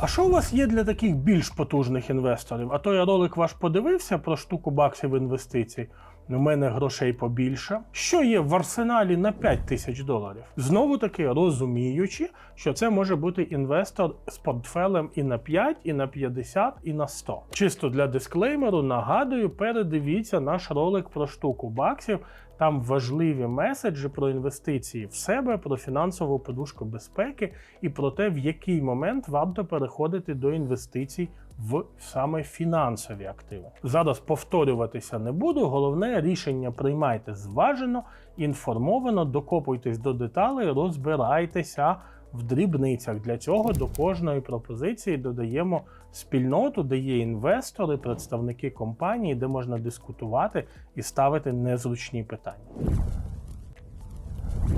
А що у вас є для таких більш потужних інвесторів? А то я ролик ваш подивився про штуку баксів інвестицій. У мене грошей побільше. Що є в арсеналі на 5 тисяч доларів? Знову таки розуміючи, що це може бути інвестор з портфелем і на 5, і на 50, і на 100. Чисто для дисклеймеру нагадую, передивіться наш ролик про штуку баксів. Там важливі меседжі про інвестиції в себе, про фінансову подушку безпеки і про те, в який момент варто переходити до інвестицій в саме фінансові активи. Зараз повторюватися не буду. Головне рішення приймайте зважено, інформовано, докопуйтесь до деталей, розбирайтеся в дрібницях. Для цього до кожної пропозиції додаємо спільноту, де є інвестори, представники компанії, де можна дискутувати і ставити незручні питання.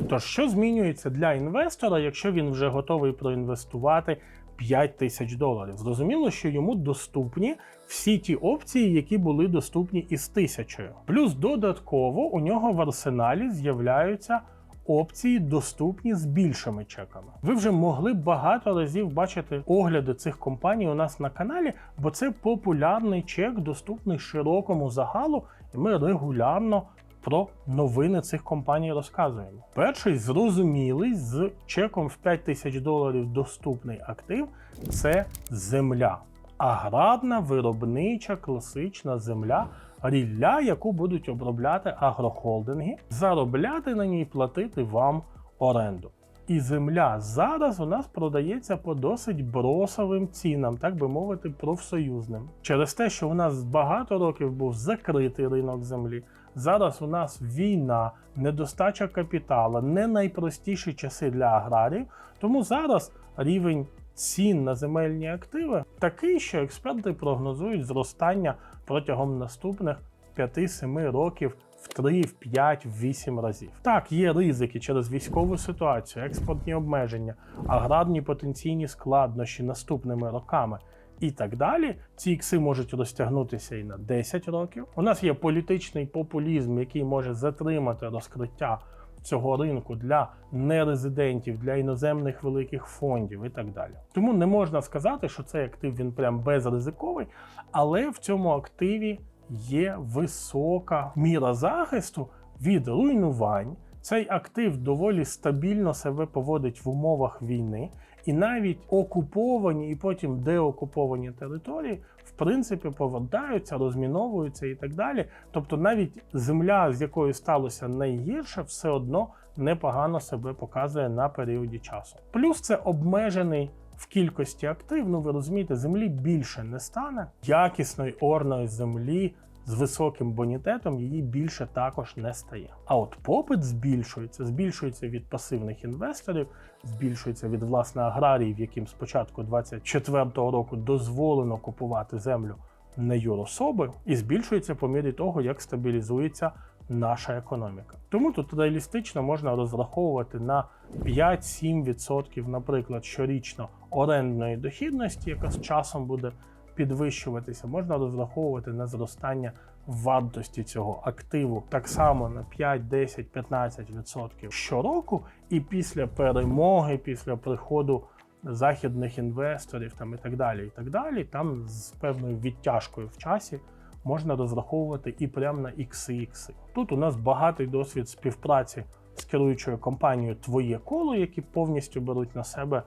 Тож, що змінюється для інвестора, якщо він вже готовий проінвестувати 5 тисяч доларів? Зрозуміло, що йому доступні всі ті опції, які були доступні із тисячою. Плюс додатково у нього в арсеналі з'являються опції, доступні з більшими чеками. Ви вже могли багато разів бачити огляди цих компаній у нас на каналі, бо це популярний чек, доступний широкому загалу, і ми регулярно про новини цих компаній розказуємо. Перший зрозумілий з чеком в 5 тисяч доларів доступний актив це земля. Аграрна виробнича класична земля, рілля, яку будуть обробляти агрохолдинги, заробляти на ній платити вам оренду. І земля зараз у нас продається по досить бросовим цінам, так би мовити, профсоюзним. Через те, що у нас багато років був закритий ринок землі. Зараз у нас війна, недостача капіталу, не найпростіші часи для аграріїв. Тому зараз рівень цін на земельні активи такий, що експерти прогнозують зростання протягом наступних 5-7 років в 3, в 5, в 8 разів. Так, є ризики через військову ситуацію, експортні обмеження, аграрні потенційні складнощі наступними роками. І так далі, ці ікси можуть розтягнутися і на 10 років. У нас є політичний популізм, який може затримати розкриття цього ринку для нерезидентів, для іноземних великих фондів і так далі. Тому не можна сказати, що цей актив він прям безризиковий, але в цьому активі є висока міра захисту від руйнувань. Цей актив доволі стабільно себе поводить в умовах війни, і навіть окуповані і потім деокуповані території, в принципі, повертаються, розміновуються і так далі. Тобто, навіть земля, з якою сталося найгірше, все одно непогано себе показує на періоді часу. Плюс це обмежений. В кількості актив, ну ви розумієте, землі більше не стане. Якісної орної землі з високим бонітетом її більше також не стає. А от попит збільшується, збільшується від пасивних інвесторів, збільшується від власне аграріїв, яким з початку 2024 року дозволено купувати землю не юрособи, і збільшується по мірі того, як стабілізується наша економіка. Тому тут реалістично можна розраховувати на 5-7%, наприклад, щорічно орендної дохідності, яка з часом буде підвищуватися, можна розраховувати на зростання вартості цього активу так само на 5, 10, 15% щороку. І після перемоги, після приходу західних інвесторів там і так далі, і так далі, там з певною відтяжкою в часі. Можна розраховувати і прямо на ікси. Тут у нас багатий досвід співпраці з керуючою компанією Твоє коло, які повністю беруть на себе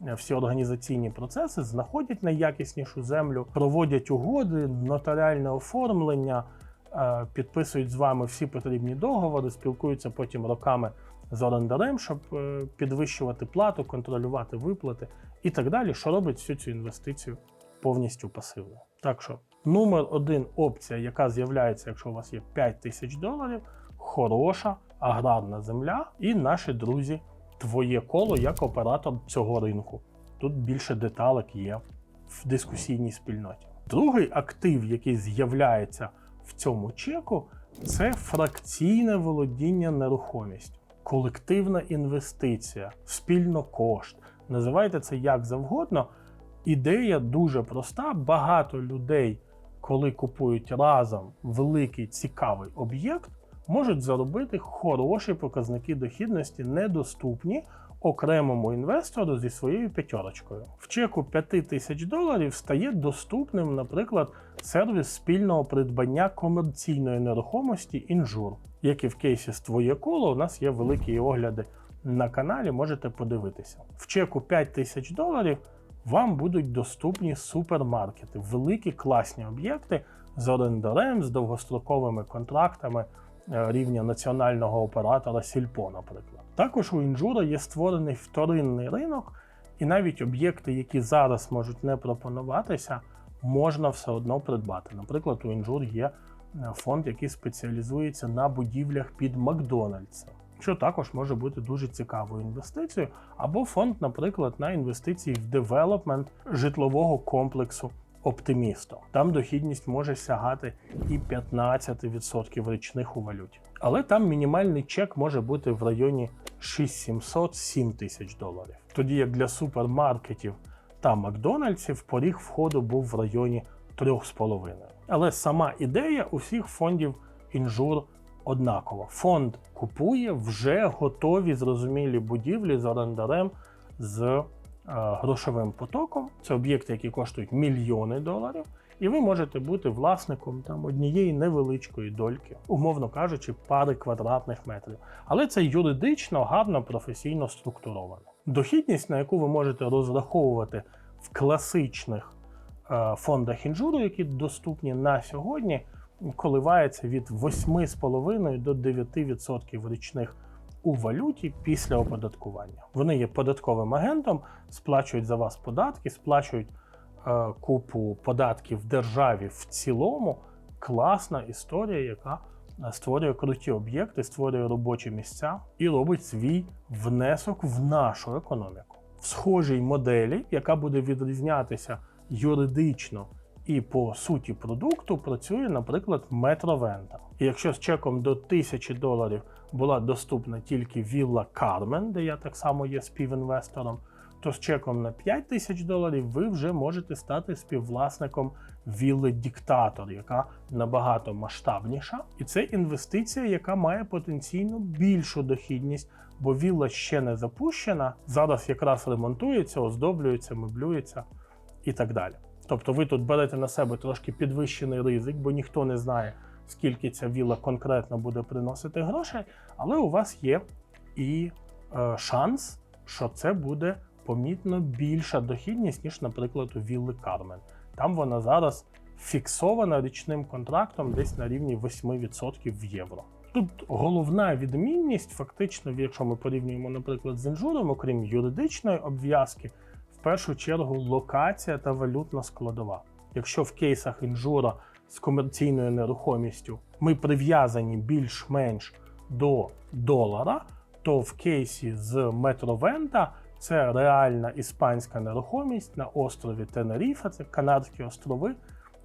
всі організаційні процеси, знаходять найякіснішу землю, проводять угоди, нотаріальне оформлення, е, підписують з вами всі потрібні договори, спілкуються потім роками з орендарем, щоб е, підвищувати плату, контролювати виплати і так далі, що робить всю цю інвестицію повністю пасивно. Так що номер один опція, яка з'являється, якщо у вас є 5 тисяч доларів, хороша аграрна земля і наші друзі твоє коло як оператор цього ринку. Тут більше деталек є в дискусійній спільноті. Другий актив, який з'являється в цьому чеку, це фракційне володіння нерухомістю, колективна інвестиція, спільно кошт. Називайте це як завгодно. Ідея дуже проста. Багато людей, коли купують разом великий цікавий об'єкт, можуть заробити хороші показники дохідності, недоступні окремому інвестору зі своєю п'ятерочкою. В чеку 5 тисяч доларів стає доступним, наприклад, сервіс спільного придбання комерційної нерухомості інжур, як і в кейсі з твоє коло, у нас є великі огляди на каналі, можете подивитися. В чеку 5 тисяч доларів вам будуть доступні супермаркети, великі класні об'єкти з орендарем, з довгостроковими контрактами рівня національного оператора Сільпо, наприклад. Також у інжура є створений вторинний ринок, і навіть об'єкти, які зараз можуть не пропонуватися, можна все одно придбати. Наприклад, у інжур є е, фонд, який спеціалізується на будівлях під Макдональдсом. Що також може бути дуже цікавою інвестицією, або фонд, наприклад, на інвестиції в девелопмент житлового комплексу Оптимісто. Там дохідність може сягати і 15% річних у валюті. Але там мінімальний чек може бути в районі 6700-7 тисяч доларів. Тоді як для супермаркетів та Макдональдсів поріг входу був в районі 3,5. Але сама ідея усіх фондів інжур однакова. Фонд купує вже готові зрозумілі будівлі з орендарем з грошовим потоком. Це об'єкти, які коштують мільйони доларів. І ви можете бути власником там однієї невеличкої дольки, умовно кажучи, пари квадратних метрів. Але це юридично гарно, професійно структуровано. Дохідність, на яку ви можете розраховувати в класичних е, фондах інжуру, які доступні на сьогодні, коливається від 8,5 до 9% річних у валюті після оподаткування. Вони є податковим агентом, сплачують за вас податки, сплачують е, купу податків державі в цілому. Класна історія, яка е, створює круті об'єкти, створює робочі місця і робить свій внесок в нашу економіку. В схожій моделі, яка буде відрізнятися юридично і по суті продукту працює, наприклад, Метровента. І якщо з чеком до 1000 доларів була доступна тільки вілла Кармен, де я так само є співінвестором, то з чеком на 5 тисяч доларів ви вже можете стати співвласником вілли Діктатор, яка набагато масштабніша. І це інвестиція, яка має потенційно більшу дохідність, бо вілла ще не запущена. Зараз якраз ремонтується, оздоблюється, меблюється і так далі. Тобто ви тут берете на себе трошки підвищений ризик, бо ніхто не знає, скільки ця вілла конкретно буде приносити грошей, але у вас є і е, шанс, що це буде помітно більша дохідність, ніж, наприклад, у вілли Кармен. Там вона зараз фіксована річним контрактом десь на рівні 8% в євро. Тут головна відмінність, фактично, якщо ми порівнюємо, наприклад, з інжуром, окрім юридичної обв'язки, в першу чергу локація та валютна складова. Якщо в кейсах інжура з комерційною нерухомістю ми прив'язані більш-менш до долара, то в кейсі з Метровента це реальна іспанська нерухомість на острові Тенеріфа, це Канарські острови,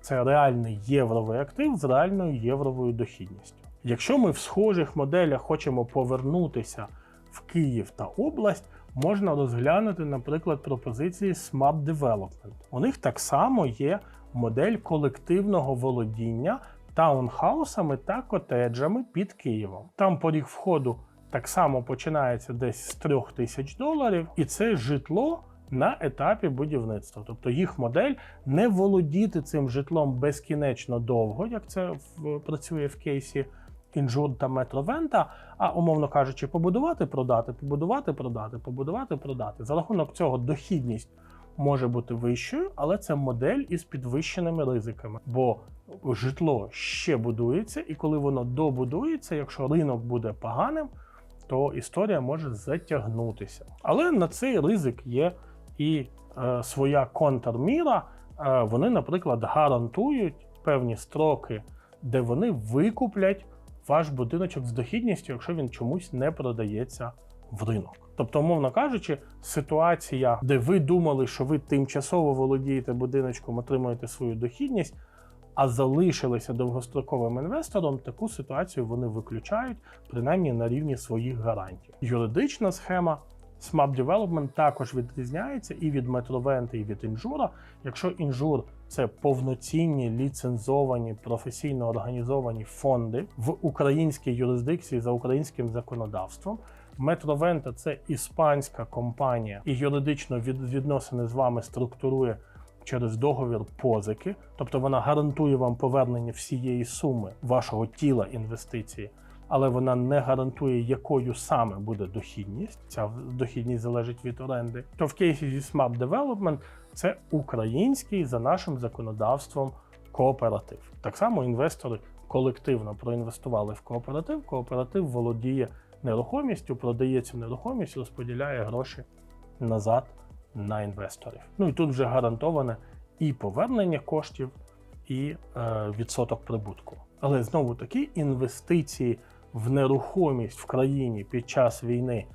це реальний євровий актив з реальною євровою дохідністю. Якщо ми в схожих моделях хочемо повернутися в Київ та область, можна розглянути, наприклад, пропозиції Smart Development. У них так само є модель колективного володіння таунхаусами та котеджами під Києвом. Там поріг входу так само починається десь з 3 тисяч доларів, і це житло. На етапі будівництва, тобто їх модель не володіти цим житлом безкінечно довго, як це в, працює в кейсі інжур та метровента, а умовно кажучи, побудувати, продати, побудувати, продати, побудувати, продати. За рахунок цього дохідність може бути вищою, але це модель із підвищеними ризиками, бо житло ще будується, і коли воно добудується, якщо ринок буде поганим, то історія може затягнутися. Але на цей ризик є і е, своя контрміра. Е, вони, наприклад, гарантують певні строки, де вони викуплять ваш будиночок з дохідністю, якщо він чомусь не продається в ринок. Тобто, умовно кажучи, ситуація, де ви думали, що ви тимчасово володієте будиночком, отримуєте свою дохідність, а залишилися довгостроковим інвестором, таку ситуацію вони виключають, принаймні на рівні своїх гарантій. Юридична схема. Smart Development також відрізняється і від Metrovent, і від інжура. Якщо інжур це повноцінні ліцензовані професійно організовані фонди в українській юрисдикції за українським законодавством, Метровента це іспанська компанія, і юридично від, відносини з вами структурує через договір позики, тобто вона гарантує вам повернення всієї суми вашого тіла інвестиції, але вона не гарантує, якою саме буде дохідність. Ця дохідність залежить від оренди. То в кейсі зі Smart Development це український за нашим законодавством кооператив. Так само інвестори колективно проінвестували в кооператив. Кооператив володіє нерухомістю, продає цю нерухомість, розподіляє гроші назад на інвесторів. Ну і тут вже гарантоване і повернення коштів, і е, відсоток прибутку. Але знову таки інвестиції в нерухомість в країні під час війни.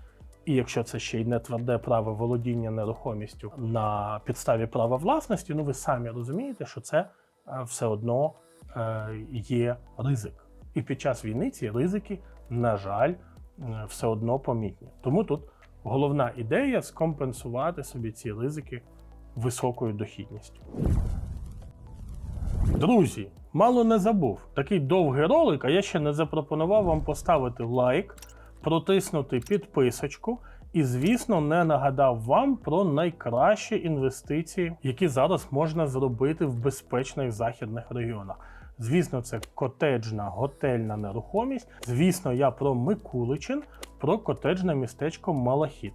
І якщо це ще й не тверде право володіння нерухомістю на підставі права власності, ну ви самі розумієте, що це е, все одно е, є ризик. І під час війни ці ризики, на жаль, все одно помітні. Тому тут головна ідея скомпенсувати собі ці ризики високою дохідністю. Друзі, мало не забув. Такий довгий ролик, а я ще не запропонував вам поставити лайк, протиснути підписочку. І, звісно, не нагадав вам про найкращі інвестиції, які зараз можна зробити в безпечних західних регіонах. Звісно, це котеджна готельна нерухомість. Звісно, я про Микуличин, про котеджне містечко Малахіт.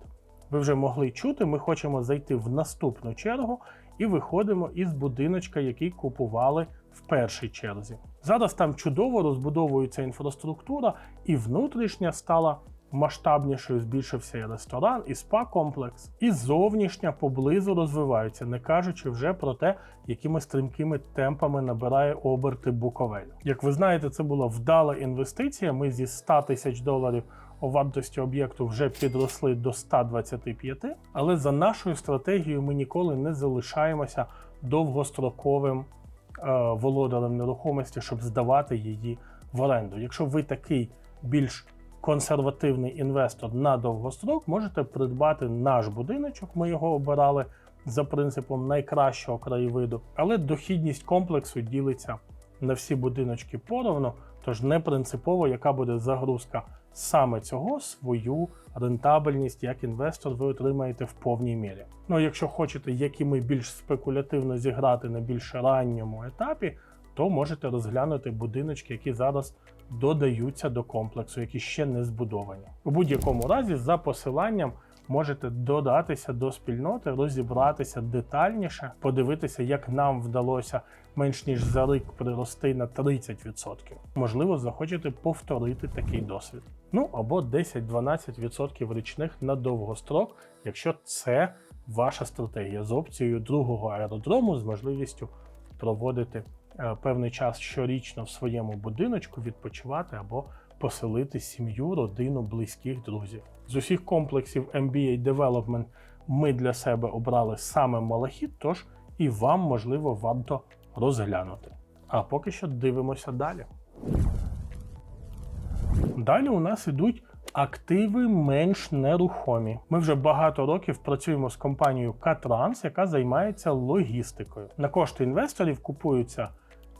Ви вже могли чути, ми хочемо зайти в наступну чергу і виходимо із будиночка, який купували в першій черзі. Зараз там чудово розбудовується інфраструктура, і внутрішня стала масштабнішою, збільшився і ресторан, і спа-комплекс, і зовнішня поблизу розвивається, не кажучи вже про те, якими стрімкими темпами набирає оберти Буковель. Як ви знаєте, це була вдала інвестиція. Ми зі 100 тисяч доларів у вартості об'єкту вже підросли до 125, але за нашою стратегією ми ніколи не залишаємося довгостроковим е, володарем нерухомості, щоб здавати її в оренду. Якщо ви такий більш консервативний інвестор на довгострок, можете придбати наш будиночок. Ми його обирали за принципом найкращого краєвиду, але дохідність комплексу ділиться на всі будиночки поровну, тож не принципово, яка буде загрузка саме цього свою рентабельність як інвестор ви отримаєте в повній мірі. Ну якщо хочете, як і ми більш спекулятивно зіграти на більш ранньому етапі, то можете розглянути будиночки, які зараз додаються до комплексу, які ще не збудовані. У будь-якому разі, за посиланням можете додатися до спільноти, розібратися детальніше, подивитися, як нам вдалося менш ніж за рік прирости на 30%. Можливо, захочете повторити такий досвід. Ну або 10-12% річних на довгострок, якщо це ваша стратегія з опцією другого аеродрому з можливістю проводити певний час щорічно в своєму будиночку, відпочивати або поселити сім'ю, родину, близьких друзів. З усіх комплексів MBA Development ми для себе обрали саме Малахіт, тож і вам можливо варто розглянути. А поки що дивимося далі. Далі у нас ідуть активи менш нерухомі. Ми вже багато років працюємо з компанією Катранс, яка займається логістикою. На кошти інвесторів купуються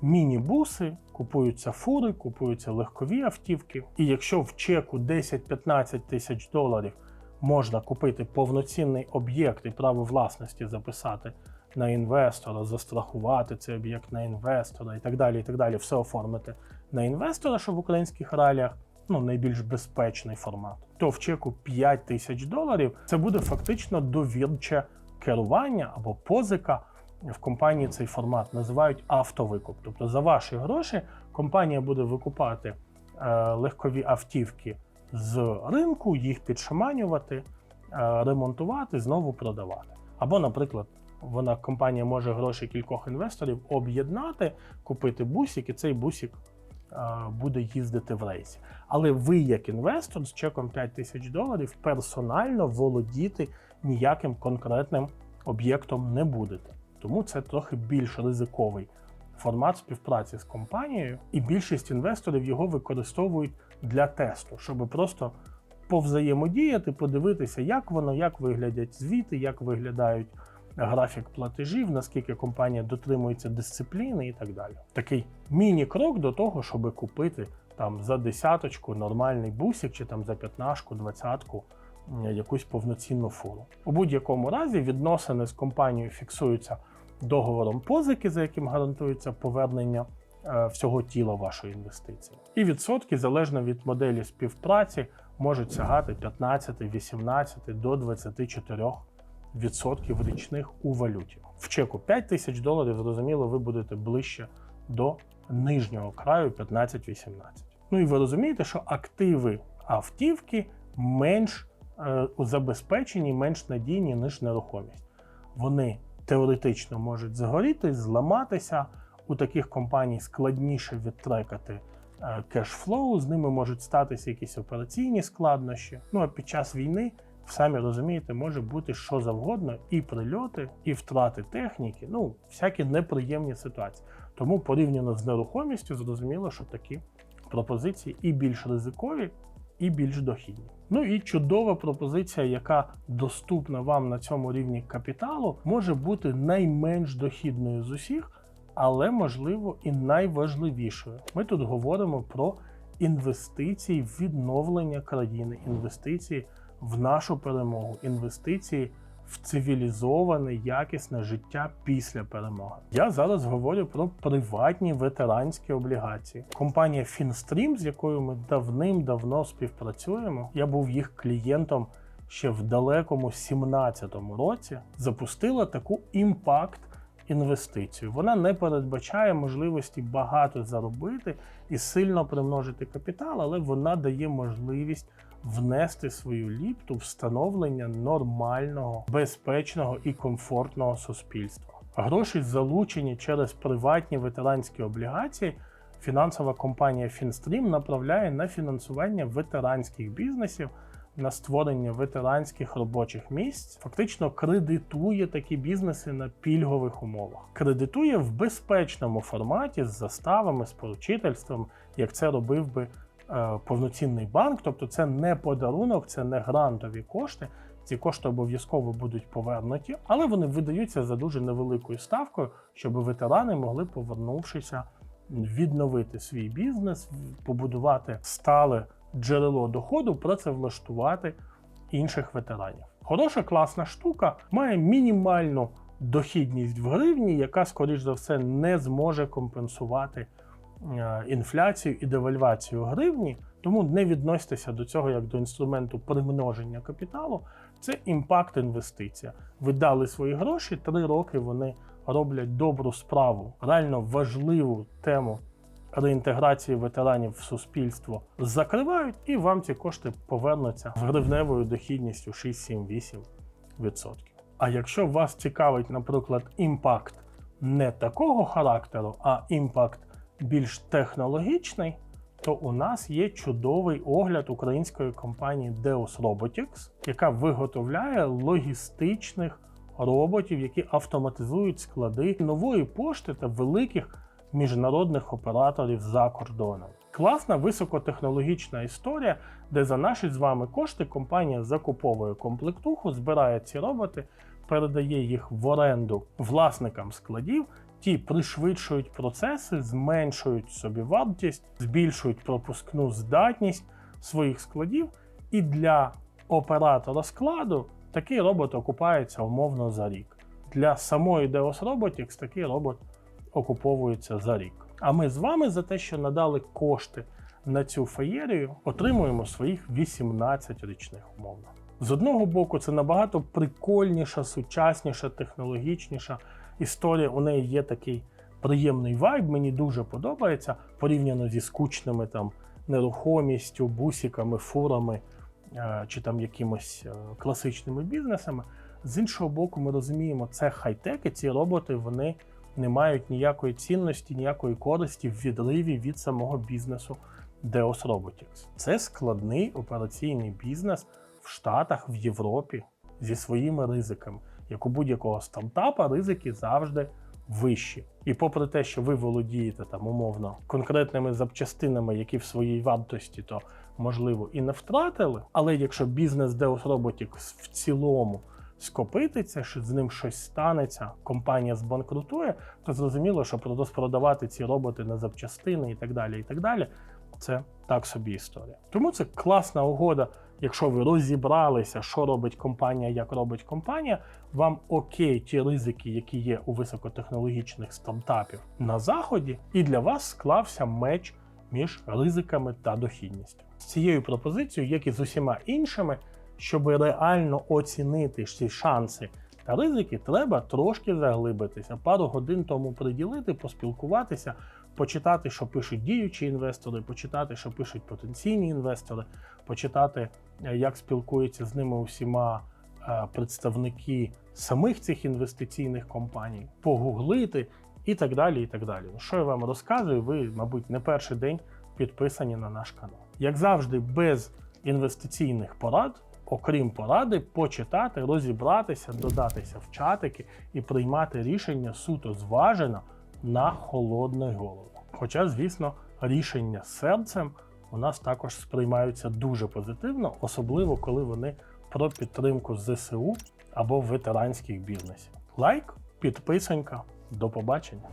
міні-буси, купуються фури, купуються легкові автівки. І якщо в чеку 10-15 тисяч доларів можна купити повноцінний об'єкт і право власності записати на інвестора, застрахувати цей об'єкт на інвестора і так далі, і так далі, все оформити на інвестора, що в українських реаліях ну, найбільш безпечний формат, то в чеку 5 тисяч доларів це буде фактично довірче керування або позика. В компанії цей формат називають автовикуп. Тобто за ваші гроші компанія буде викупати е, легкові автівки з ринку, їх підшаманювати, е, ремонтувати, знову продавати. Або, наприклад, вона компанія може гроші кількох інвесторів об'єднати, купити бусик, і цей бусик е, буде їздити в рейсі. Але ви, як інвестор, з чеком 5 тисяч доларів персонально володіти ніяким конкретним об'єктом не будете. Тому це трохи більш ризиковий формат співпраці з компанією, і більшість інвесторів його використовують для тесту, щоб просто повзаємодіяти, подивитися, як воно, як виглядять звіти, як виглядають графік платежів, наскільки компанія дотримується дисципліни і так далі. Такий міні-крок до того, щоб купити там за десяточку нормальний бусик, чи там за п'ятнашку, двадцятку якусь повноцінну фуру. У будь-якому разі відносини з компанією фіксуються договором позики, за яким гарантується повернення е, всього тіла вашої інвестиції. І відсотки, залежно від моделі співпраці, можуть сягати 15, 18 до 24 відсотків річних у валюті. В чеку 5 тисяч доларів, зрозуміло, ви будете ближче до нижнього краю 15-18. Ну і ви розумієте, що активи автівки менш е, забезпечені, менш надійні, ніж нерухомість. Вони теоретично можуть згоріти, зламатися. У таких компаній складніше відтрекати е, кешфлоу, з ними можуть статися якісь операційні складнощі. Ну а під час війни, самі розумієте, може бути що завгодно, і прильоти, і втрати техніки, ну, всякі неприємні ситуації. Тому порівняно з нерухомістю, зрозуміло, що такі пропозиції і більш ризикові, і більш дохідні. Ну і чудова пропозиція, яка доступна вам на цьому рівні капіталу, може бути найменш дохідною з усіх, але можливо і найважливішою. Ми тут говоримо про інвестиції в відновлення країни, інвестиції в нашу перемогу, інвестиції в цивілізоване, якісне життя після перемоги. Я зараз говорю про приватні ветеранські облігації. Компанія Finstream, з якою ми давним-давно співпрацюємо, я був їх клієнтом ще в далекому 17-му році, запустила таку імпакт. Інвестицію вона не передбачає можливості багато заробити і сильно примножити капітал, але вона дає можливість внести свою ліпту в становлення нормального, безпечного і комфортного суспільства. Гроші залучені через приватні ветеранські облігації. Фінансова компанія Finstream направляє на фінансування ветеранських бізнесів, на створення ветеранських робочих місць, фактично кредитує такі бізнеси на пільгових умовах. Кредитує в безпечному форматі з заставами, з поручительством, як це робив би повноцінний банк. Тобто, це не подарунок, це не грантові кошти. Ці кошти обов'язково будуть повернуті, але вони видаються за дуже невеликою ставкою, щоб ветерани могли, повернувшися, відновити свій бізнес, побудувати стале джерело доходу, працевлаштувати інших ветеранів. Хороша класна штука має мінімальну дохідність в гривні, яка, скоріш за все, не зможе компенсувати е, інфляцію і девальвацію гривні. Тому не відноситеся до цього як до інструменту примноження капіталу. Це імпакт інвестиція. Ви дали свої гроші, три роки вони роблять добру справу, реально важливу тему реінтеграції ветеранів в суспільство закривають, і вам ці кошти повернуться з гривневою дохідністю 6-7-8%. А якщо вас цікавить, наприклад, імпакт не такого характеру, а імпакт більш технологічний, то у нас є чудовий огляд української компанії Deus Robotics, яка виготовляє логістичних роботів, які автоматизують склади нової пошти та великих міжнародних операторів за кордоном. Класна високотехнологічна історія, де за наші з вами кошти компанія закуповує комплектуху, збирає ці роботи, передає їх в оренду власникам складів. Ті пришвидшують процеси, зменшують собі вартість, збільшують пропускну здатність своїх складів. І для оператора складу такий робот окупається умовно за рік. Для самої Deus Robotics такий робот окуповується за рік. А ми з вами за те, що надали кошти на цю феєрію, отримуємо своїх 18 річних умовно. З одного боку, це набагато прикольніша, сучасніша, технологічніша історія. У неї є такий приємний вайб, мені дуже подобається порівняно зі скучними там нерухомістю, бусиками, фурами е, чи там якимось е, класичними бізнесами. З іншого боку, ми розуміємо, це хай-тек, і ці роботи вони не мають ніякої цінності, ніякої користі в відриві від самого бізнесу Deus Robotics. Це складний операційний бізнес в Штатах, в Європі зі своїми ризиками. Як у будь-якого стартапа, ризики завжди вищі. І попри те, що ви володієте там умовно конкретними запчастинами, які в своїй вартості, то можливо і не втратили. Але якщо бізнес Deus Robotics в цілому скопититься, що з ним щось станеться, компанія збанкрутує, то зрозуміло, що розпродавати ці роботи на запчастини і так далі, і так далі, це так собі історія. Тому це класна угода. Якщо ви розібралися, що робить компанія, як робить компанія, вам окей ті ризики, які є у високотехнологічних стартапів на заході, і для вас склався меч між ризиками та дохідністю. З цією пропозицією, як і з усіма іншими, щоб реально оцінити ці шанси та ризики, треба трошки заглибитися, пару годин тому приділити, поспілкуватися, почитати, що пишуть діючі інвестори, почитати, що пишуть потенційні інвестори, почитати, е, як спілкуються з ними усіма е, представники самих цих інвестиційних компаній, погуглити і так далі. і так далі. Ну, Що я вам розказую, ви, мабуть, не перший день підписані на наш канал. Як завжди, без інвестиційних порад, окрім поради, почитати, розібратися, додатися в чатики і приймати рішення суто зважено на холодну голову. Хоча, звісно, рішення серцем у нас також сприймаються дуже позитивно, особливо коли вони про підтримку ЗСУ або ветеранських бізнесів. Лайк, підписанька, до побачення.